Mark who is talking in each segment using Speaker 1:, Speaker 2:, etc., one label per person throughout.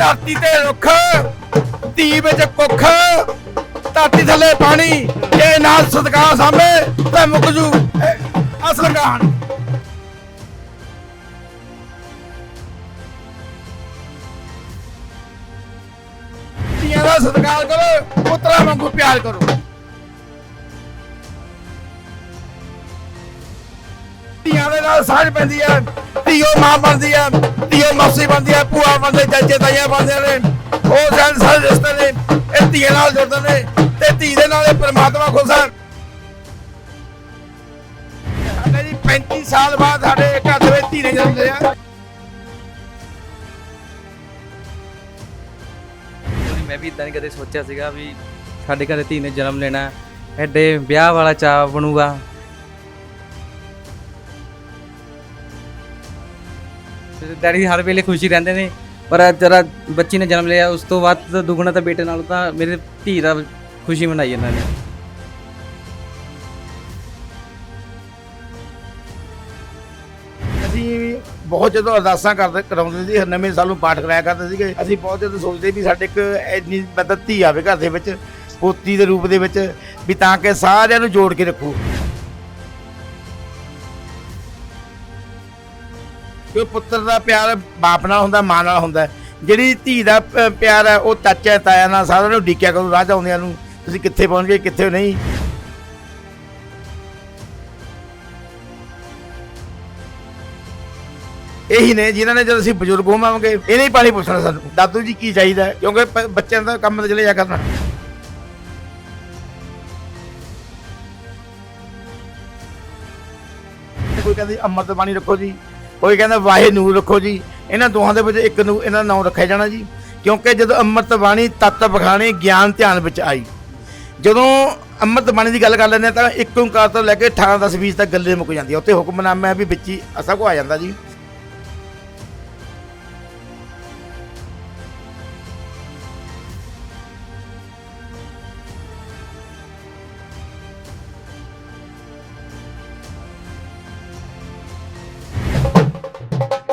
Speaker 1: ਧਰਤੀ ਤੇ ਰੁੱਖ, ਧੀ ਵਿੱਚ ਕੁੱਖ, ਧਰਤੀ ਥੱਲੇ ਪਾਣੀ, ਇਹ ਨਾਲ ਸਦਕਾ ਸਾਹਮਣੇ, ਤੇ ਮੁੱਕ ਜੂ ਅਸਲ ਕਹਾਣੀ। ਧੀਆਂ ਦਾ ਸਤਿਕਾਰ ਕਰੋ, ਪੁੱਤਰਾਂ ਵਾਂਗੂ ਪਿਆਰ ਕਰੋ। ਧੀਆਂ ਦੇ ਨਾਲ ਸਾਂਝ ਪੈਂਦੀ ਹੈ ਧੀਓ ਮਾਂ ਬਣਦੀ ਹੈ ਧੀਓ ਮਾਸੀ ਬਣਦੀ ਹੈ ਭੂਆ ਬਣਦੇ, ਚਾਚੇ ਤਾਈਆਂ ਬਣਦੇ ਨੇ। ਉਹ ਸਾਰੇ ਸਾਰੇ ਰਿਸ਼ਤੇ ਨੇ, ਇਹ ਧੀਆਂ ਨਾਲ ਜੁੜਦੇ ਨੇ ਤੇ ਧੀ ਦੇ ਨਾਲ ਇਹ ਪ੍ਰਮਾਤਮਾ ਖੁਸ਼ ਹੈ ਸਾਡੇ ਜੀ 35 ਸਾਲ ਬਾਅਦ ਸਾਡੇ ਘਰ ਦੇ ਵਿੱਚ ਧੀ ਨੇ ਜਨਮ ਲਿਆ
Speaker 2: ਮੈਂ ਵੀ ਇਦਾਂ ਨਹੀਂ ਕਦੇ ਸੋਚਿਆ ਸੀਗਾ ਵੀ ਸਾਡੇ ਘਰੇ ਧੀ ਨੇ ਜਨਮ ਲੈਣਾ ਹੈ। ਐਡੇ ਵਿਆਹ ਵਾਲਾ ਚਾਅ ਬਣੂਗਾ। ਡੈਡੀ ਹਰ ਵੇਲੇ ਖੁਸ਼ੀ ਰਹਿੰਦੇ ਨੇ। ਪਰ ਜਰਾ ਬੱਚੀ ਨੇ ਜਨਮ ਲਿਆ, ਉਸ ਤੋਂ ਬਾਅਦ ਤਾਂ ਦੁੱਗਣਾ ਤਾਂ ਬੇਟੇ ਨਾਲ ਤਾਂ ਮੇਰੇ ਧੀ ਦਾ ਖੁਸ਼ੀ ਮਨਾਈ ਇਹਨਾਂ ਨੇ।
Speaker 1: ਅਸੀਂ ਬਹੁਤ ਜਦੋਂ ਅਰਦਾਸਾਂ ਕਰਦੇ ਕਰਾਉਂਦੇ ਸੀ, ਨਵੇਂ ਸਾਲ ਨੂੰ ਪਾਠ ਕਰਾਇਆ ਕਰਦੇ ਸੀਗੇ। ਅਸੀਂ ਬਹੁਤ ਜਦੋਂ ਸੋਚਦੇ ਵੀ ਸਾਡੇ ਇੱਕ ਇੰਨੀ ਮਤਲਬ ਧੀ ਆਵੇ ਘਰ ਦੇ ਵਿੱਚ, ਪੋਤੀ ਦੇ ਰੂਪ ਦੇ ਵਿੱਚ, ਵੀ ਤਾਂ ਕਿ ਸਾਰਿਆਂ ਨੂੰ ਜੋੜ ਕੇ ਰੱਖੂ। ਕਿ ਪੁੱਤਰ ਦਾ ਪਿਆਰ ਬਾਪ ਨਾਲ ਹੁੰਦਾ, ਮਾਂ ਨਾਲ ਹੁੰਦਾ। ਜਿਹੜੀ ਧੀ ਦਾ ਪਿਆਰ ਹੈ, ਉਹ ਚਾਚਾ, ਤਾਇਆ ਨਾਲ ਸਾਰਿਆਂ ਨੂੰ ਡੀਕਿਆ ਕਰੋ, ਰਾਹ ਆਉਂਦਿਆਂ ਨੂੰ। ਤੁਸੀਂ ਕਿੱਥੇ ਪਹੁੰਚ ਗਏ ਕਿੱਥੇ ਨਹੀਂ? ਇਹੀ ਨੇ ਜਿਨ੍ਹਾਂ ਨੇ ਜਦੋਂ ਅਸੀਂ ਬਜ਼ੁਰਗ ਹੋਵਾਂਗੇ, ਇਹਨੇ ਹੀ ਪਾਣੀ ਪੁੱਛਣਾ ਸਾਨੂੰ। ਦਾਦੂ ਜੀ ਕੀ ਚਾਹੀਦਾ ਕਿਉਂਕਿ ਬੱਚਿਆਂ ਦਾ ਕੰਮ ਤੇ ਚਲੇ ਜਾ ਕਰਨਾ। ਕੋਈ ਕਹਿੰਦੀ, ਅੰਮ੍ਰਿਤ ਬਾਣੀ ਰੱਖੋ ਜੀ। ਕੋਈ ਕਹਿੰਦਾ, ਵਾਹਿ ਨੂਰ ਰੱਖੋ ਜੀ। ਇਹਨਾਂ ਦੋਹਾਂ ਦੇ ਵਿੱਚ ਇੱਕ ਨੂੰ ਇਹਨਾਂ ਦਾ ਨਾਮ ਰੱਖਿਆ ਜਾਣਾ ਜੀ। ਕਿਉਂਕਿ ਜਦੋਂ ਅੰਮ੍ਰਿਤ ਬਾਣੀ, ਤਤ ਬਖਾਣੇ ਗਿਆਨ ਧਿਆਨ ਵਿੱਚ ਆਈ। ਜਦੋਂ ਅੰਮ੍ਰਿਤ ਬਾਣੀ ਦੀ ਗੱਲ ਕਰ ਲੈਂਦੇ ਹਾਂ ਤਾਂ ਇੱਕ ਓੰਕਾਰ ਤੋਂ ਲੈ ਕੇ 18 10 20 ਤੱਕ ਗੱਲੇ ਮੁੱਕ ਜਾਂਦੀ ਹੈ ਉੱਥੇ ਹੁਕਮਨਾਮਾ ਹੈ ਵੀ ਵਿੱਚ ਹੀ ਸਭ ਕੁਝ ਆ ਜਾਂਦਾ ਜੀ।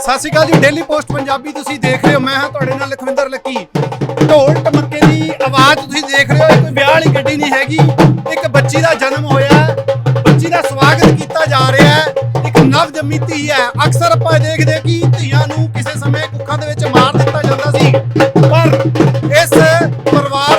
Speaker 3: ਸਤਿ ਸ਼੍ਰੀ ਅਕਾਲ ਜੀ ਡੇਲੀ ਪੋਸਟ ਪੰਜਾਬੀ ਤੁਸੀਂ ਦੇਖ ਰਹੇ ਹੋ। ਮੈਂ ਹਾਂ ਤੁਹਾਡੇ ਨਾਲ ਲਖਵਿੰਦਰ ਲੱਕੀ। ਢੋਲ ਟਮੱਕੇ ਦੀ ਆਵਾਜ਼ ਤੁਸੀਂ ਦੇਖ ਰਹੇ ਹੋ। ਕੋਈ ਵਿਆਹ ਵਾਲੀ ਗੱਡੀ ਨਹੀਂ ਹੈਗੀ। ਇੱਕ ਬੱਚੀ ਦਾ ਜਨਮ ਹੋਇਆ ਬੱਚੀ ਦਾ ਸਵਾਗਤ ਕੀਤਾ ਜਾ ਰਿਹਾ ਹੈ। ਇੱਕ ਨਵ ਜੰਮੀ ਧੀ ਹੈ। ਅਕਸਰ ਆਪਾਂ ਦੇਖਦੇ ਹਾਂ ਕਿ ਧੀਆਂ ਨੂੰ ਕਿਸੇ ਸਮੇਂ ਕੁੱਖਾਂ ਦੇ ਵਿੱਚ ਮਾਰ ਦਿੱਤਾ ਜਾਂਦਾ ਸੀ। ਪਰ ਇਸ ਪਰਿਵਾਰ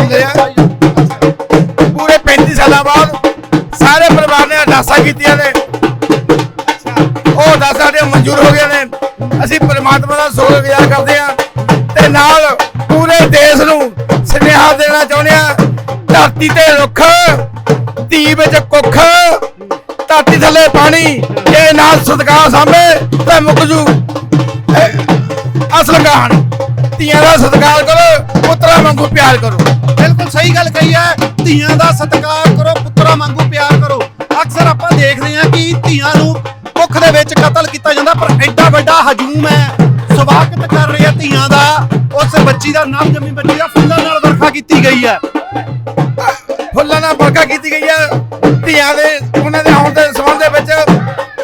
Speaker 3: ਦੇ
Speaker 1: ਵਿੱਚ ਪੂਰੇ 35 ਸਾਲਾਂ ਬਾਅਦ ਸਾਰੇ ਪਰਿਵਾਰ ਨੇ ਅਰਦਾਸਾਂ ਕੀਤੀਆਂ ਨੇ। ਉਹ ਅਰਦਾਸਾਂ ਸਾਡੇ ਮਨਜ਼ੂਰ ਹੋ ਗਈਆਂ ਨੇ। ਅਸੀਂ ਪਰਮਾਤਮਾ ਦਾ ਸ਼ੁਕਰਗੁਜ਼ਾਰ ਕਰਦੇ ਹਾਂ ਤੇ ਨਾਲ ਪੂਰੇ ਦੇਸ਼ ਨੂੰ ਸੁਨੇਹਾ ਦੇਣਾ ਚਾਹੁੰਦੇ ਹਾਂ। ਧਰਤੀ ਤੇ ਰੁੱਖ ਧੀ ਵਿੱਚ ਕੁੱਖ, ਧਰਤੀ ਥੱਲੇ ਪਾਣੀ, ਇਹ ਨਾਲ ਸਦਕਾ ਸਾਹਮਣੇ ਤੇ ਮੁੱਕ ਜੂ। ਅਸਲ ਕਹਾਣੀ ਧੀਆਂ ਦਾ ਸਤਿਕਾਰ ਕਰੋ, ਪੁੱਤਰਾਂ ਵਾਂਗੂ ਪਿਆਰ ਕਰੋ।
Speaker 3: ਬਿਲਕੁਲ ਸਹੀ ਗੱਲ ਕਹੀ ਹੈ, ਧੀਆਂ ਦਾ ਸਤਿਕਾਰ ਕਰੋ, ਪੁੱਤਰਾਂ ਵਾਂਗੂ ਪਿਆਰ ਕਰੋ। ਅਕਸਰ ਆਪਾਂ ਦੇਖਦੇ ਹਾਂ ਕਿ ਧੀਆਂ ਨੂੰ ਕੁੱਖ ਦੇ ਵਿੱਚ ਕਤਲ ਕੀਤਾ ਜਾਂਦਾ, ਪਰ ਐਡਾ ਵੱਡਾ ਹਜੂਮ ਹੈ। ਸਵਾਗਤ ਕਰ ਰਹੇ ਆ ਧੀਆਂ ਦਾ, ਉਸ ਬੱਚੀ ਦਾ ਨਾਮ ਜੰਮੀ ਬੱਚੀ ਦਾ, ਫੁੱਲਾਂ ਨਾਲ ਵਰਖਾ ਕੀਤੀ ਗਈ ਹੈ।
Speaker 1: ਫੁੱਲਾਂ ਨਾਲ ਵਰਖਾ ਕੀਤੀ ਗਈ ਹੈ, ਧੀਆਂ ਦੇ, ਉਹਨਾਂ ਦੇ ਆਉਣ ਦੇ ਸੰਬੰਧ ਦੇ ਵਿੱਚ,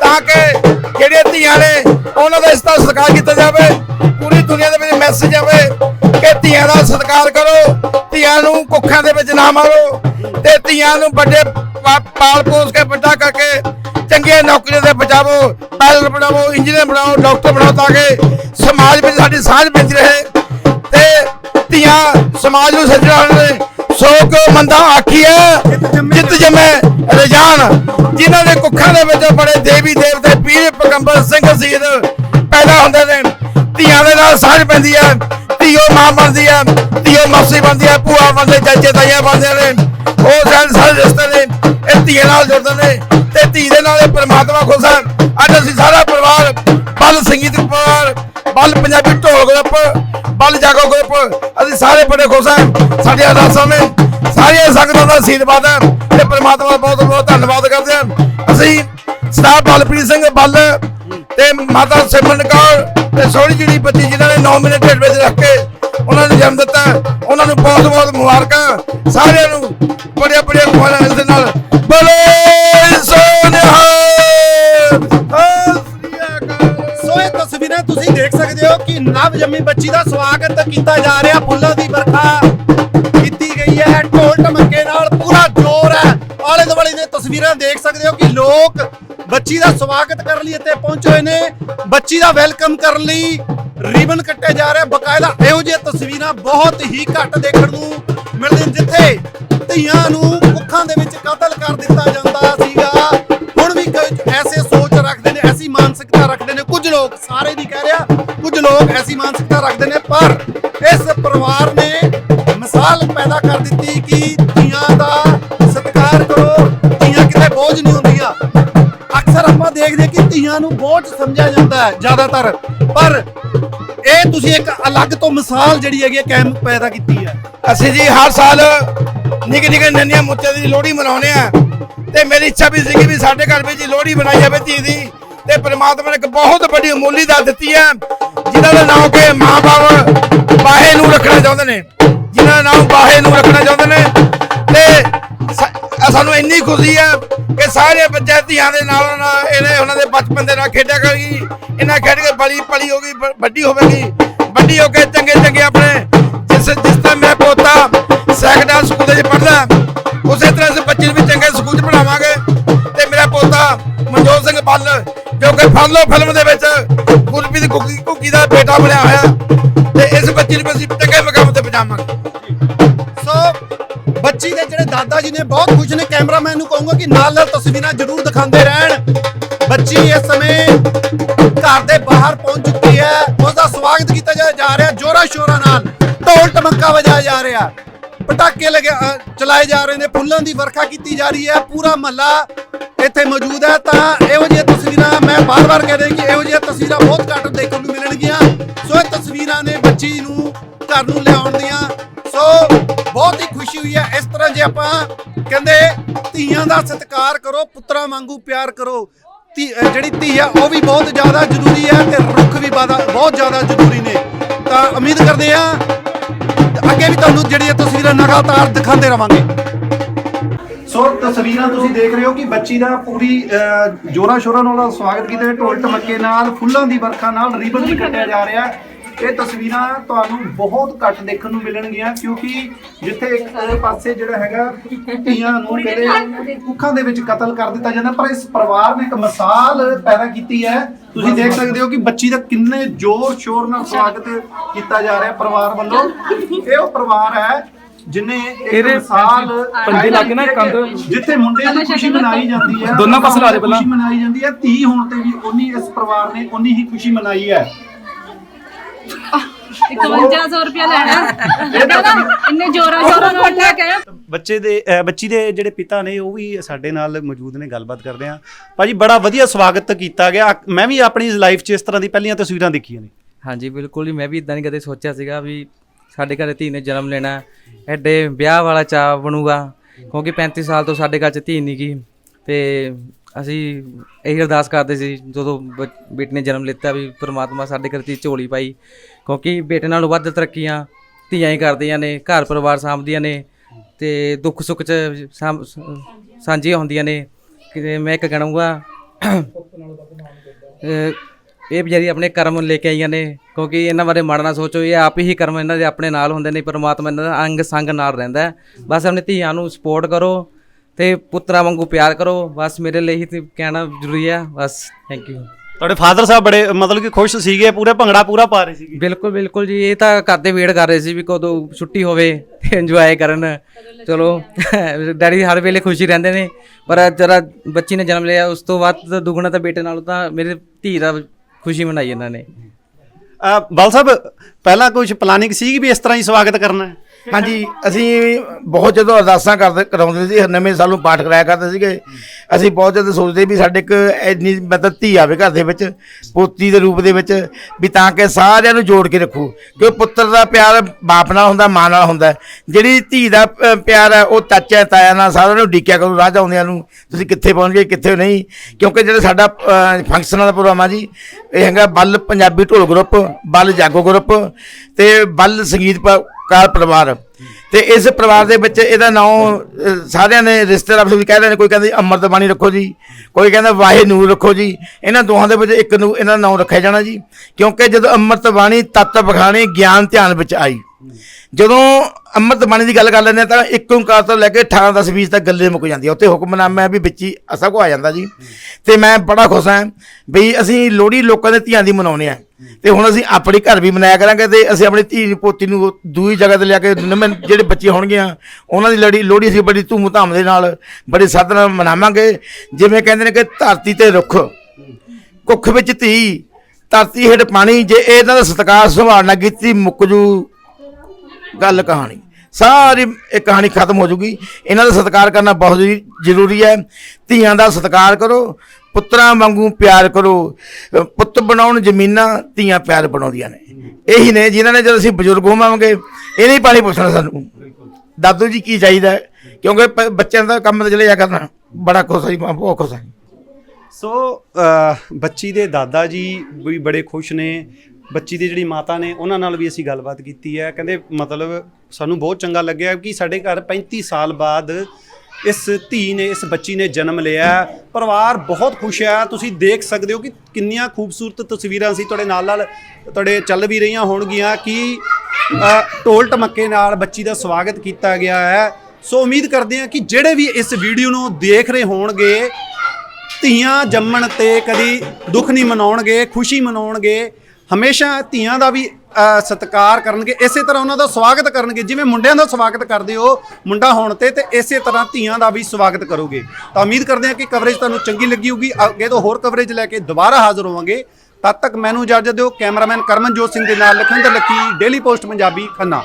Speaker 1: ਤਾਂ ਕਿ ਜਿਹੜੀਆਂ ਧੀਆਂ ਨੇ, ਉਹਨਾਂ ਦਾ ਇਸ ਦਾ ਸਤਿਕਾਰ ਕੀਤਾ ਜਾਵੇ। ਪੂਰੀ ਦੁਨੀਆ ਦੇ ਵਿੱਚ ਮੈਸੇਜ ਕਿ ਧੀਆਂ ਦਾ ਸਤਿਕਾਰ ਕਰੋ, ਧੀਆਂ ਨੂੰ ਕੁੱਖਾਂ ਦੇ ਵਿੱਚ ਨਾ ਮਾਰੋ ਤੇ ਧੀਆਂ ਨੂੰ ਵੱਡੇ ਪਾਲ ਪੋਸ ਕੇ ਵੱਡਾ ਕਰਕੇ ਚੰਗੀਆਂ ਨੌਕਰੀਆਂ ਤੇ ਬਚਾਵੋ ਪਾਇਲਟ ਬਣਾਵੋ ਇੰਜੀਨੀਅਰ ਬਣਾਓ, ਡਾਕਟਰ ਬਣਾਓ ਤਾਂ ਕਿ ਸਮਾਜ ਵਿੱਚ ਸਾਡੀ ਸਾਂਝ ਵਿੱਚ ਰਹੇ ਤੇ ਧੀਆਂ ਸਮਾਜ ਨੂੰ ਸੱਜਣਾ ਨੇ ਸੋ ਕੋ ਮੰਦਾ ਆਖੀਐ, ਜਿੱਤ ਜਮੈ ਰਜਾਨ। ਜਿਨ੍ਹਾਂ ਦੇ ਕੁੱਖਾਂ ਦੇ ਵਿੱਚ ਬੜੇ ਦੇਵੀ ਦੇਵਤੇ ਪੀਰ ਪਗੰਬਰ ਸਿੰਘ ਸ਼ਹੀਦ ਪੈਦਾ ਹੁੰਦੇ ਨੇ ਧੀਆਂ ਦੇ ਨਾਲ ਸਾਂਝ ਪੈਂਦੀ ਹੈ ਧੀਓ ਮਾਂ ਬਣਦੀ ਹੈ ਧੀਓ ਮਾਸੀ ਬਣਦੀ ਹੈ ਭੂਆ ਬਣਦੇ, ਚਾਚੇ ਤਾਈਆਂ ਬਣਦੇ ਨੇ। ਉਹ ਸਾਰੇ ਸਾਰੇ ਰਿਸ਼ਤੇ ਨੇ। ਇਹ ਧੀਆਂ ਨਾਲ ਜੁੜਦੇ ਨੇ। ਤੇ ਧੀ ਦੇ ਨਾਲ ਇਹ ਪ੍ਰਮਾਤਮਾ ਖੁਸ਼ ਹੈ ਅੱਜ ਅਸੀਂ ਸਾਰਾ ਪਰਿਵਾਰ ਬਲ ਸੰਗੀਤ ਪਰਿਵਾਰ ਬਲ ਪੰਜਾਬੀ ਢੋਲ ਗਰੁੱਪ, ਬਲ ਜਾਗੋ ਗਰੁੱਪ, ਅਸੀਂ ਸਾਰੇ ਬੜੇ ਖੁਸ਼ ਹਾਂ ਸਾਡੀਆਂ ਅਰਦਾਸਾਂ ਨੇ ਸਾਰੀਆਂ ਸੰਗਤਾਂ ਦਾ ਆਸ਼ੀਰਵਾਦ ਹੈ ਤੇ ਪਰਮਾਤਮਾ ਦਾ ਬਹੁਤ ਬਹੁਤ ਧੰਨਵਾਦ ਕਰਦੇ ਹਾਂ ਅਸੀਂ ਸਰਦਾਰ ਬਲਪ੍ਰੀਤ ਸਿੰਘ ਬੱਲ ਤੇ ਮਾਤਾ ਸਿਮਰਨ ਕੌਰ ਤੇ ਸੋਹਣੀ ਜਿਹੜੀ ਬੱਚੀ ਜਿਨ੍ਹਾਂ ਨੇ 9 ਮਿੰਟ ਢਿੱਡ ਵਿੱਚ ਰੱਖ ਕੇ ਉਹਨਾਂ ਨੂੰ ਜਨਮ ਦਿੱਤਾ। ਉਹਨਾਂ ਨੂੰ ਬਹੁਤ ਬਹੁਤ ਮੁਬਾਰਕਾਂ। ਸਾਰਿਆਂ ਨੂੰ ਬੜੀਆਂ ਬੜੀਆਂ ਖੁਆਇਸ਼ਾਂ ਦੇ ਨਾਲ। ਬੋਲੇ ਸੋਨਿਹਾਲ
Speaker 3: ਸੋ ਇਹ ਤਸਵੀਰਾਂ ਤੁਸੀਂ ਦੇਖ ਸਕਦੇ ਹੋ ਕਿ ਨਵ ਜੰਮੀ ਬੱਚੀ ਦਾ ਸਵਾਗਤ ਕੀਤਾ ਜਾ ਰਿਹਾ। ਫੁੱਲਾਂ ਦੀ ਵਰਖਾ ਕੀਤੀ ਗਈ ਹੈ। ਢੋਲ ਢਮੱਕੇ ਨਾਲ ਪੂਰਾ ਜ਼ੋਰ ਹੈ। ਆਲੇ ਦੁਆਲੇ ਦੀਆਂ ਤਸਵੀਰਾਂ ਦੇਖ ਸਕਦੇ ਹੋ ਕਿ ਲੋਕ ਬੱਚੀ ਦਾ ਸਵਾਗਤ ਕਰਨ ਲਈ ਇੱਥੇ ਪਹੁੰਚੇ ਹੋਏ ਨੇ। ਬੱਚੀ ਦਾ ਵੈਲਕਮ ਕਰਨ ਲਈ ਰਿਬਨ ਕੱਟੇ ਜਾ ਰਿਹਾ ਬਕਾਇਦਾ ਇਹੋ ਜਿਹੀਆਂ ਤਸਵੀਰਾਂ ਬਹੁਤ ਹੀ ਘੱਟ ਦੇਖਣ ਨੂੰ ਮਿਲਦੀਆਂ ਨੇ, ਜਿੱਥੇ ਧੀਆਂ ਨੂੰ ਕੁੱਖਾਂ ਦੇ ਵਿੱਚ ਕਤਲ ਕਰ ਦਿੱਤਾ ਜਾਂਦਾ ਸੀਗਾ। ਹੁਣ ਵੀ ਐਸੇ ਸੋਚ ਰੱਖਦੇ ਨੇ ਐਸੀ ਮਾਨਸਿਕਤਾ ਰੱਖਦੇ ਨੇ। ਕੁਝ ਲੋਕ ਸਾਰੇ ਨਹੀਂ ਕਹਿ ਰਿਹਾ ਕੁਝ ਲੋਕ ਐਸੀ ਮਾਨਸਿਕਤਾ ਰੱਖਦੇ ਨੇ ਪਰ ਇਸ ਪਰਿਵਾਰ ਨੇ ਮਿਸਾਲ ਪੈਦਾ ਕਰ ਦਿੱਤੀ ਕਿ ਅਕਸਰ ਆਪਾਂ ਦੇਖਦੇ ਧੀਆਂ ਨੂੰ ਬੋਝ ਸਮਝਿਆ ਜਾਂਦਾ ਹੈ ਜ਼ਿਆਦਾਤਰ। ਪਰ ਇਹ ਤੁਸੀਂ ਇੱਕ ਅਲੱਗ ਤੋਂ ਮਿਸਾਲ ਜਿਹੜੀ ਹੈਗੀ ਹੈ ਪੈਦਾ ਕੀਤੀ ਹੈ।
Speaker 1: ਅਸੀਂ ਜੀ ਹਰ ਸਾਲ ਨਿੱਕੇ ਨਿੱਕੇ ਨੰਨੀਆਂ ਮੁੱਤੇ ਦੀ ਲੋਹੜੀ ਮਨਾਉਂਦੇ ਆ ਤੇ ਮੇਰੀ ਇੱਛਾ ਵੀ ਸੀਗੀ ਵੀ ਸਾਡੇ ਘਰ ਵਿੱਚ ਲੋਹੜੀ ਬਣਾਈ ਜਾਵੇ ਧੀ ਦੀ ਤੇ ਪ੍ਰਮਾਤਮਾ ਨੇ ਇੱਕ ਬਹੁਤ ਵੱਡੀ ਅਮੋਲੀ ਦਾ ਦਿੱਤੀ ਹੈ, ਜਿਨ੍ਹਾਂ ਦਾ ਨਾਮ ਕਿ ਮਾਂ-ਬਾਪ ਬਾਹੇ ਨੂੰ ਰੱਖਣਾ ਚਾਹੁੰਦੇ ਨੇ ਜਿਹਨਾਂ ਦਾ ਨਾਮ ਬਾਹੇ ਨੂੰ ਰੱਖਣਾ ਚਾਹੁੰਦੇ ਨੇ ਤੇ ਸ- ਸਾਨੂੰ ਇੰਨੀ ਖੁਸ਼ੀ ਹੈ ਕਿ ਸਾਰੇ ਬੱਚੇ ਧੀਆਂ ਦੇ ਨਾਲ ਨਾਲ ਇਹਨੇ ਉਹਨਾਂ ਦੇ ਬਚਪਨ ਦੇ ਨਾਲ ਖੇਡਿਆ ਕਰੇਗੀ ਇਹਨਾਂ ਖੇਡ ਕੇ ਬੜੀ ਪਲੀ ਹੋ ਗਈ ਬ- ਵੱਡੀ ਹੋਵੇਗੀ। ਵੱਡੀ ਹੋ ਕੇ ਚੰਗੇ ਚੰਗੇ ਆਪਣੇ ਜਿਸ ਜਿਸ ਤਰ੍ਹਾਂ ਮੇਰਾ ਪੋਤਾ ਸੈਕੰਡਰੀ ਸਕੂਲ ਦੇ ਵਿੱਚ ਪੜ੍ਹਦਾ, ਉਸੇ ਤਰ੍ਹਾਂ ਇਸ ਬੱਚੇ ਨੂੰ ਵੀ ਚੰਗੇ ਸਕੂਲ 'ਚ ਪੜਾਵਾਂਗੇ ਤੇ ਮੇਰਾ ਪੋਤਾ ਮਨਜੋਤ ਸਿੰਘ ਬੱਲ, ਜੋ ਕਿ ਫਾਲੋ ਫਿਲਮ ਦੇ ਵਿੱਚ, ਗੁਰਪ੍ਰੀਤ ਕੁੱਕੀ ਕੁੱਕੀ ਦਾ ਬੇਟਾ ਬਣਿਆ ਹੋਇਆ। ਤੇ ਇਸ ਬੱਚੇ ਨੂੰ ਵੀ ਅਸੀਂ ਚੰਗੇ ਮਕਾਮ ਤੇ ਪਹੁੰਚਾਵਾਂਗੇ।
Speaker 3: ਸੋ ਬੱਚੀ ਦੇ ਜਿਹੜੇ ਦਾਦਾ ਜੀ ਨੇ, ਬਹੁਤ ਖੁਸ਼ ਨੇ ਕੈਮਰਾਮੈਨ ਨੂੰ ਕਹੂੰਗਾ ਕਿ ਨਾਲ ਨਾਲ ਤਸਵੀਰਾਂ ਜ਼ਰੂਰ ਦਿਖਾਉਂਦੇ ਰਹਿਣ। ਬੱਚੀ ਇਸ ਸਮੇਂ ਘਰ ਦੇ ਬਾਹਰ ਪਹੁੰਚ ਚੁੱਕੀ ਹੈ। ਉਸ ਦਾ ਸਵਾਗਤ ਕੀਤਾ ਜਾ- ਰਿਹਾ ਜੋਰਾ ਸ਼ੋਰਾ ਨਾਲ। ਢੋਲ ਟਮੱਕਾ ਵਜਾਇਆ ਜਾ ਰਿਹਾ। ਪਟਾਕੇ ਲਗੇ ਚਲਾਏ ਜਾ ਰਹੇ ਨੇ। ਫੁੱਲਾਂ ਦੀ ਵਰਖਾ ਕੀਤੀ ਜਾ ਰਹੀ ਹੈ। ਪੂਰਾ ਮਹੱਲਾ ਇੱਥੇ ਮੌਜੂਦ ਹੈ। ਤਾਂ ਇਹੋ ਜਿਹੀਆਂ ਤਸਵੀਰਾਂ ਮੈਂ ਬਾਰ-ਬਾਰ ਕਹਿ ਰਿਹਾ ਕਿ ਇਹੋ ਜਿਹੀਆਂ ਤਸਵੀਰਾਂ ਬਹੁਤ ਘੱਟ ਦੇਖਣ ਨੂੰ ਮਿਲਣਗੀਆਂ। ਸੋ ਇਹ ਤਸਵੀਰਾਂ ਨੇ ਬੱਚੀ ਨੂੰ, ਘਰ ਨੂੰ ਲਿਆਉਣ ਦੀਆਂ। ਸੋ ਬਹੁਤ ਹੀ ਖੁਸ਼ੀ ਹੋਈ ਹੈ। ਇਸ ਤਰ੍ਹਾਂ ਜੇ ਆਪਾਂ ਕਹਿੰਦੇ ਧੀਆਂ ਦਾ ਸਤਿਕਾਰ ਕਰੋ ਪੁੱਤਰਾਂ ਵਾਂਗੂ ਪਿਆਰ ਕਰੋ ਜਿਹੜੀ ਧੀ ਆ ਉਹ ਵੀ ਬਹੁਤ ਜ਼ਿਆਦਾ ਜ਼ਰੂਰੀ ਹੈ ਤੇ ਰੁੱਖ ਵੀ ਬਹੁਤ ਜ਼ਿਆਦਾ ਜ਼ਰੂਰੀ ਨੇ। ਤਾਂ ਉਮੀਦ ਕਰਦੇ ਆ ਅੱਗੇ ਵੀ ਤੁਹਾਨੂੰ ਜਿਹੜੀਆਂ ਤਸਵੀਰਾਂ ਲਗਾਤਾਰ ਦਿਖਾਉਂਦੇ ਰਵਾਂਗੇ। ਸੋ ਤਸਵੀਰਾਂ ਤੁਸੀਂ ਦੇਖ ਰਹੇ ਹੋ ਕਿ ਬੱਚੀ ਦਾ ਪੂਰੀ ਅ, ਜੋਰਾਂ ਸ਼ੋਰਾਂ ਨਾਲ ਸਵਾਗਤ ਕੀਤਾ ਢੋਲ ਟਮੱਕੇ ਨਾਲ ਫੁੱਲਾਂ ਦੀ ਵਰਖਾ ਨਾਲ ਰਿਬਨ ਵੀ ਕੱਟਿਆ ਜਾ ਰਿਹਾ ਇਹ ਤਸਵੀਰਾਂ ਤੁਹਾਨੂੰ ਬਹੁਤ ਘੱਟ ਦੇਖਣ ਨੂੰ ਮਿਲਣਗੀਆਂ ਕਿਉਂਕਿ ਜਿੱਥੇ ਇੱਕ ਪਾਸੇ ਜਿਹੜਾ ਹੈਗਾ ਧੀਆਂ ਨੂੰ ਕਹਿੰਦੇ ਕੁੱਖਾਂ ਦੇ ਵਿੱਚ ਕਤਲ ਕਰ ਦਿੱਤਾ ਜਾਂਦਾ ਪਰ ਇਸ ਪਰਿਵਾਰ ਨੇ ਇੱਕ ਮਿਸਾਲ ਪੈਦਾ ਕੀਤੀ ਹੈ। ਤੁਸੀਂ ਦੇਖ ਸਕਦੇ ਹੋ ਕਿ ਬੱਚੀ ਦਾ ਕਿੰਨੇ ਜ਼ੋਰ ਸ਼ੋਰ ਨਾਲ ਸਵਾਗਤ ਕੀਤਾ ਜਾ ਰਿਹਾ ਪਰਿਵਾਰ ਵੱਲੋਂ। ਇਹ ਉਹ ਪਰਿਵਾਰ ਹੈ ਜਿਨੇ ਇੱਕ ਮਿਸਾਲ
Speaker 4: ਪੰਜੇ ਲੱਗ ਨਾ ਕੰਧ।
Speaker 3: ਜਿੱਥੇ ਮੁੰਡੇ ਦੀ ਖੁਸ਼ੀ ਮਨਾਈ ਜਾਂਦੀ ਹੈ।
Speaker 4: ਦੋਨਾਂ ਪਾਸੇ ਲਾ ਦੇ ਪਹਿਲਾਂ।
Speaker 3: ਖੁਸ਼ੀ ਮਨਾਈ ਜਾਂਦੀ ਹੈ। ਧੀ ਹੋਣ ਤੇ ਵੀ ਉਨੀ ਇਸ ਪਰਿਵਾਰ ਨੇ ਉਨੀ ਹੀ ਖੁਸ਼ੀ ਮਨਾਈ ਹੈ।
Speaker 5: 5100 ਰੁਪਇਆ ਲੈਣਾ। ਇੰਨੇ ਜੋਰਾ ਸ਼ੋਰਾ ਨਾਲ ਲੈ ਕੇ ਆਇਆ
Speaker 6: ਬੱਚੇ ਦੇ ਅਹ ਬੱਚੀ ਦੇ ਜਿਹੜੇ ਪਿਤਾ ਨੇ ਉਹ ਵੀ ਸਾਡੇ ਨਾਲ ਮੌਜੂਦ ਨੇ ਗੱਲਬਾਤ ਕਰਦੇ ਆ। ਭਾਜੀ ਬੜਾ ਵਧੀਆ ਸਵਾਗਤ ਕੀਤਾ ਗਿਆ। ਮੈਂ ਵੀ ਆਪਣੀ ਲਾਈਫ 'ਚ ਇਸ ਤਰ੍ਹਾਂ ਦੀ ਪਹਿਲੀਆਂ ਤਸਵੀਰਾਂ ਦੇਖੀਆਂ ਨੇ।
Speaker 2: ਹਾਂਜੀ ਬਿਲਕੁਲ ਜੀ। ਮੈਂ ਵੀ ਇਦਾਂ ਨਹੀਂ ਕਦੇ ਸੋਚਿਆ ਸੀਗਾ ਵੀ ਸਾਡੇ ਘਰੇ ਧੀ ਨੇ ਜਨਮ ਲੈਣਾ। ਹੈ। ਐਡੇ ਵਿਆਹ ਵਾਲਾ ਚਾਅ ਬਣੂਗਾ। ਕਿਉਂਕਿ 35 ਸਾਲ ਤੋਂ ਸਾਡੇ ਘਰ 'ਚ ਧੀ ਨਹੀਂ ਗਈ ਤੇ ਅਸੀਂ ਇਹ ਅਰਦਾਸ ਕਰਦੇ ਸੀ ਜਦੋਂ ਬ- ਬੇਟੇ ਨੇ ਜਨਮ ਲਿੱਤਾ ਵੀ ਪ੍ਰਮਾਤਮਾ ਸਾਡੇ ਘਰ ਧੀ ਝੋਲੀ ਪਾਈ। ਕਿਉਂਕਿ ਬੇਟੇ ਨਾਲੋਂ ਵੱਧ ਤਰੱਕੀਆਂ ਧੀਆਂ ਹੀ ਕਰਦੀਆਂ ਨੇ, ਘਰ ਪਰਿਵਾਰ ਸਾਂਭਦੀਆਂ ਨੇ ਤੇ ਦੁੱਖ ਸੁੱਖ 'ਚ ਸਾਂਭ- ਸਾਂਝੀਆਂ ਹੁੰਦੀਆਂ ਨੇ। ਕਿ ਮੈਂ ਇੱਕ ਕਹੂੰਗਾ ਇਹ ਵਿਚਾਰੀ ਆਪਣੇ ਕਰਮ ਲੈ ਕੇ ਆਈਆਂ ਨੇ, ਕਿਉਂਕਿ ਇਹਨਾਂ ਬਾਰੇ ਮਾੜਾ ਨਾ ਸੋਚੋ, ਇਹ ਆਪ ਹੀ ਕਰਮ ਇਹਨਾਂ ਦੇ ਆਪਣੇ ਨਾਲ ਹੁੰਦੇ ਨੇ, ਪਰਮਾਤਮਾ ਇਹਨਾਂ ਦਾ ਅੰਗ ਸੰਗ ਨਾਲ ਰਹਿੰਦਾ ਹੈ। ਬਸ ਆਪਣੇ ਧੀਆਂ ਨੂੰ ਸਪੋਰਟ ਕਰੋ ਤੇ ਪੁੱਤਰਾਂ ਵਾਂਗੂ ਪਿਆਰ ਕਰੋ। ਬਸ ਮੇਰੇ ਲਈ ਹੀ ਤੇ ਕਹਿਣਾ ਜ਼ਰੂਰੀ ਹੈ। ਬਸ ਥੈਂਕ ਯੂ
Speaker 6: ਤੁਹਾਡੇ ਫਾਦਰ ਸਾਹਿਬ ਬੜੇ ਮਤਲਬ ਕਿ ਖੁਸ਼ ਸੀਗੇ ਪੂਰੇ ਭੰਗੜਾ ਪੂਰਾ ਪਾ ਰਹੇ ਸੀਗੇ।
Speaker 2: ਬਿਲਕੁਲ ਬਿਲਕੁਲ ਜੀ ਇਹ ਤਾਂ ਕਰਦੇ ਵੇਟ ਕਰ ਰਹੇ ਸੀ ਵੀ ਕਦੋਂ ਛੁੱਟੀ ਹੋਵੇ ਤੇ ਇੰਜੋਏ ਕਰਨ। ਚਲੋ ਡੈਡੀ ਹਰ ਵੇਲੇ ਖੁਸ਼ੀ ਰਹਿੰਦੇ ਨੇ ਪਰ ਜਰਾ ਬੱਚੀ ਨੇ ਜਨਮ ਲਿਆ ਉਸ ਤੋਂ ਬਾਅਦ ਦੁੱਗਣਾ ਤਾਂ ਬੇਟੇ ਨਾਲੋਂ ਤਾਂ ਮੇਰੇ ਧੀ ਦਾ ਖੁਸ਼ੀ ਮਨਾਈ ਇਹਨਾਂ ਨੇ।
Speaker 6: ਬਲ ਸਾਹਿਬ ਪਹਿਲਾਂ ਕੁਝ ਪਲਾਨਿੰਗ ਸੀ ਵੀ ਇਸ ਤਰ੍ਹਾਂ ਹੀ ਸਵਾਗਤ ਕਰਨਾ ਹੈ?
Speaker 1: ਹਾਂਜੀ, ਅਸੀਂ ਬਹੁਤ ਜਦੋਂ ਅਰਦਾਸਾਂ ਕਰਦੇ ਕਰਾਉਂਦੇ ਸੀ, ਨਵੇਂ ਸਾਲ ਨੂੰ ਪਾਠ ਕਰਾਇਆ ਕਰਦੇ ਸੀਗੇ। ਅਸੀਂ ਬਹੁਤ ਜਦੋਂ ਸੋਚਦੇ ਵੀ ਸਾਡੇ ਇੱਕ ਇੰਨੀ ਮਤਲਬ ਧੀ ਆਵੇ ਘਰ ਦੇ ਵਿੱਚ, ਪੋਤੀ ਦੇ ਰੂਪ ਦੇ ਵਿੱਚ, ਵੀ ਤਾਂ ਕਿ ਸਾਰਿਆਂ ਨੂੰ ਜੋੜ ਕੇ ਰੱਖੂ। ਕਿਉਂ ਪੁੱਤਰ ਦਾ ਪਿਆਰ ਬਾਪ ਨਾਲ ਹੁੰਦਾ, ਮਾਂ ਨਾਲ ਹੁੰਦਾ। ਜਿਹੜੀ ਧੀ ਦਾ ਪਿਆਰ ਹੈ, ਉਹ ਚਾਚਾ ਤਾਇਆ ਨਾਲ ਸਾਰਿਆਂ ਨੂੰ ਡੀਕਿਆ ਕਰੂ, ਰਾਹ ਆਉਂਦਿਆਂ ਨੂੰ। ਤੁਸੀਂ ਕਿੱਥੇ ਪਹੁੰਚ ਗਏ ਕਿੱਥੇ ਨਹੀਂ? ਕਿਉਂਕਿ ਜਿਹੜਾ ਸਾਡਾ ਫੰਕਸ਼ਨਾਂ ਦਾ ਪ੍ਰੋਗਰਾਮ ਆ ਜੀ, ਇਹ ਹੈਗਾ ਬੱਲ ਪੰਜਾਬੀ ਢੋਲ ਗਰੁੱਪ, ਬੱਲ ਜਾਗੋ ਗਰੁੱਪ ਤੇ ਬੱਲ ਸੰਗੀਤ ਪ- ਕਾਰ ਪਰਿਵਾਰ। ਤੇ ਇਸ ਪਰਿਵਾਰ ਦੇ ਵਿੱਚ ਇਹਦਾ ਨਾਮ ਸਾਰਿਆਂ ਨੇ ਰਿਸ਼ਤੇਦਾਰ ਵੀ ਕਹਿ ਰਹੇ ਨੇ, ਕੋਈ ਕਹਿੰਦੇ ਅੰਮ੍ਰਿਤ ਬਾਣੀ ਰੱਖੋ ਜੀ, ਕੋਈ ਕਹਿੰਦਾ ਵਾਹੇ ਨੂਰ ਰੱਖੋ ਜੀ। ਇਹਨਾਂ ਦੋਹਾਂ ਦੇ ਵਿੱਚ ਇੱਕ ਨੂੰ ਇਹਨਾਂ ਦਾ ਨਾਮ ਰੱਖਿਆ ਜਾਣਾ ਜੀ, ਕਿਉਂਕਿ ਜਦੋਂ ਅੰਮ੍ਰਿਤ ਬਾਣੀ ਤਤ ਬਖਾਣੀ ਗਿਆਨ ਧਿਆਨ ਵਿੱਚ ਆਈ ਜਦੋਂ ਅੰਮ੍ਰਿਤ ਬਾਣੀ ਦੀ ਗੱਲ ਕਰ ਲੈਂਦੇ ਹਾਂ ਤਾਂ ਇੱਕ ਓੰਕਾਰ ਤੋਂ ਲੈ ਕੇ 18 10 20 ਤੱਕ ਗੱਲੇ ਮੁੱਕ ਜਾਂਦੀ ਹੈ ਉੱਥੇ ਹੁਕਮਨਾਮਾ ਹੈ ਵੀ ਵਿੱਚ ਹੀ ਅਸਾ ਕੋ ਆ ਜਾਂਦਾ ਜੀ। ਤੇ ਮੈਂ ਬੜਾ ਖੁਸ਼ ਹਾਂ ਵੀ ਅਸੀਂ ਲੋਹੜੀ ਲੋਕਾਂ ਦੇ ਧੀਆਂ ਦੀ ਮਨਾਉਂਦੇ ਆ ਤੇ ਹੁਣ ਅਸੀਂ ਆਪਣੇ ਘਰ ਵੀ ਮਨਾਇਆ ਕਰਾਂਗੇ ਤੇ ਅਸੀਂ ਆਪਣੀ ਧੀ ਪੋਤੀ ਨੂੰ ਦੂਜੀ ਜਗ੍ਹਾ ਤੇ ਲਿਆ ਕੇ ਨਵੇਂ ਜਿਹੜੇ ਬੱਚੇ ਹੋਣਗੀਆਂ, ਉਹਨਾਂ ਦੀ ਲੜੀ ਲੋਹੜੀ ਅਸੀਂ ਬੜੀ ਧੂਮ ਧਾਮ ਦੇ ਨਾਲ, ਬੜੇ ਸਾਧਨ ਨਾਲ ਮਨਾਵਾਂਗੇ। ਜਿਵੇਂ ਕਹਿੰਦੇ ਨੇ ਕਿ ਧਰਤੀ ਤੇ ਰੁੱਖ, ਕੁੱਖ ਵਿੱਚ ਧੀ, ਧਰਤੀ ਹੇਠ ਪਾਣੀ, ਜੇ ਇਹਨਾਂ ਦਾ ਸਤਿਕਾਰ ਸੰਭਾਲ ਨਾ ਕੀਤੀ ਮੁੱਕ ਜੂ ਗੱਲ ਕਹਾਣੀ। ਸਾਰੀ ਇਹ ਕਹਾਣੀ ਖਤਮ ਹੋ ਜੂਗੀ। ਇਹਨਾਂ ਦਾ ਸਤਿਕਾਰ ਕਰਨਾ ਬਹੁਤ ਜ਼ਰੂਰੀ- ਜ਼ਰੂਰੀ ਹੈ। ਧੀਆਂ ਦਾ ਸਤਿਕਾਰ ਕਰੋ, ਪੁੱਤਰਾਂ ਵਾਂਗੂ ਪਿਆਰ ਕਰੋ। ਪੁੱਤ ਬਣਾਉਣ ਜ਼ਮੀਨਾਂ ਧੀਆਂ ਪਿਆਰ ਬਣਾਉਂਦੀਆਂ ਨੇ। ਇਹੀ ਨੇ ਜਿਨ੍ਹਾਂ ਨੇ ਜਦ ਅਸੀਂ ਬਜ਼ੁਰਗ ਹੋਵਾਂਗੇ, ਇਹ ਨਹੀਂ ਪਾਣੀ ਪੁੱਛਣਾ ਸਾਨੂੰ। ਦਾਦੂ ਜੀ ਕੀ ਚਾਹੀਦਾ ਕਿਉਂਕਿ ਬੱਚਿਆਂ ਦਾ ਕੰਮ ਤੇ ਚਲੇ ਜਾ ਕਰਨਾ। ਬੜਾ ਖੁਸ਼ ਹਾਂ ਜੀ ਬਹੁਤ ਖੁਸ਼ ਹਾਂ।
Speaker 3: ਸੋ ਬੱਚੀ ਦੇ ਦਾਦਾ ਜੀ ਵੀ ਬੜੇ ਖੁਸ਼ ਨੇ। ਬੱਚੀ ਦੀ ਜਿਹੜੀ ਮਾਤਾ ਨੇ, ਉਹਨਾਂ ਨਾਲ ਵੀ ਅਸੀਂ ਗੱਲਬਾਤ ਕੀਤੀ ਹੈ। ਕਹਿੰਦੇ ਮਤਲਬ ਸਾਨੂੰ ਬਹੁਤ ਚੰਗਾ ਲੱਗਿਆ ਕਿ ਸਾਡੇ ਘਰ 35 ਸਾਲ ਬਾਅਦ ਇਸ ਧੀ ਨੇ, ਇਸ ਬੱਚੀ ਨੇ ਜਨਮ ਲਿਆ। ਪਰਿਵਾਰ ਬਹੁਤ ਖੁਸ਼ ਹੈ। ਤੁਸੀਂ ਦੇਖ ਸਕਦੇ ਹੋ ਕਿ ਕਿੰਨੀਆਂ ਖੂਬਸੂਰਤ ਤਸਵੀਰਾਂ ਸੀ ਤੁਹਾਡੇ ਨਾਲ ਨਾਲ ਤੁਹਾਡੇ ਚੱਲ ਵੀ ਰਹੀਆਂ ਹੋਣਗੀਆਂ ਕਿ ਢੋਲ ਟਮੱਕੇ ਨਾਲ ਬੱਚੀ ਦਾ ਸਵਾਗਤ ਕੀਤਾ ਗਿਆ ਹੈ। ਸੋ ਉਮੀਦ ਕਰਦੇ ਹਾਂ ਕਿ ਜਿਹੜੇ ਵੀ ਇਸ ਵੀਡੀਓ ਨੂੰ ਦੇਖ ਰਹੇ ਹੋਣਗੇ, ਧੀਆਂ ਜੰਮਣ ਤੇ ਕਦੀ ਦੁੱਖ ਨਹੀਂ ਮਨਾਉਣਗੇ, ਖੁਸ਼ੀ ਮਨਾਉਣਗੇ। ਹਮੇਸ਼ਾ ਧੀਆਂ ਦਾ ਵੀ ਸਤਿਕਾਰ ਕਰਨਗੇ, ਇਸੇ ਤਰ੍ਹਾਂ ਉਹਨਾਂ ਦਾ ਸਵਾਗਤ ਕਰਨਗੇ। ਜਿਵੇਂ ਮੁੰਡਿਆਂ ਦਾ ਸਵਾਗਤ ਕਰਦੇ ਹੋ, ਮੁੰਡਾ ਹੋਣ ਤੇ ਤੇ ਇਸੇ ਤਰ੍ਹਾਂ ਧੀਆਂ ਦਾ ਵੀ ਸਵਾਗਤ ਕਰੋਗੇ। ਤਾਂ ਉਮੀਦ ਕਰਦੇ ਹਾਂ ਕਿ ਕਵਰੇਜ ਤੁਹਾਨੂੰ ਚੰਗੀ ਲੱਗੀ ਹੋਊਗੀ। ਅੱਗੇ ਤੋਂ ਹੋਰ ਕਵਰੇਜ ਲੈ ਕੇ ਦੁਬਾਰਾ ਹਾਜ਼ਰ ਹੋਵਾਂਗੇ। ਤਦ ਤੱਕ ਮੈਨੂੰ ਇਜਾਜ਼ਤ ਦਿਓ, ਕੈਮਰਾਮੈਨ ਕਰਮਨਜੋਤ ਸਿੰਘ ਦੇ ਨਾਲ ਲਖਵਿੰਦਰ ਲੱਕੀ ਡੇਲੀ ਪੋਸਟ ਪੰਜਾਬੀ ਖੰਨਾ।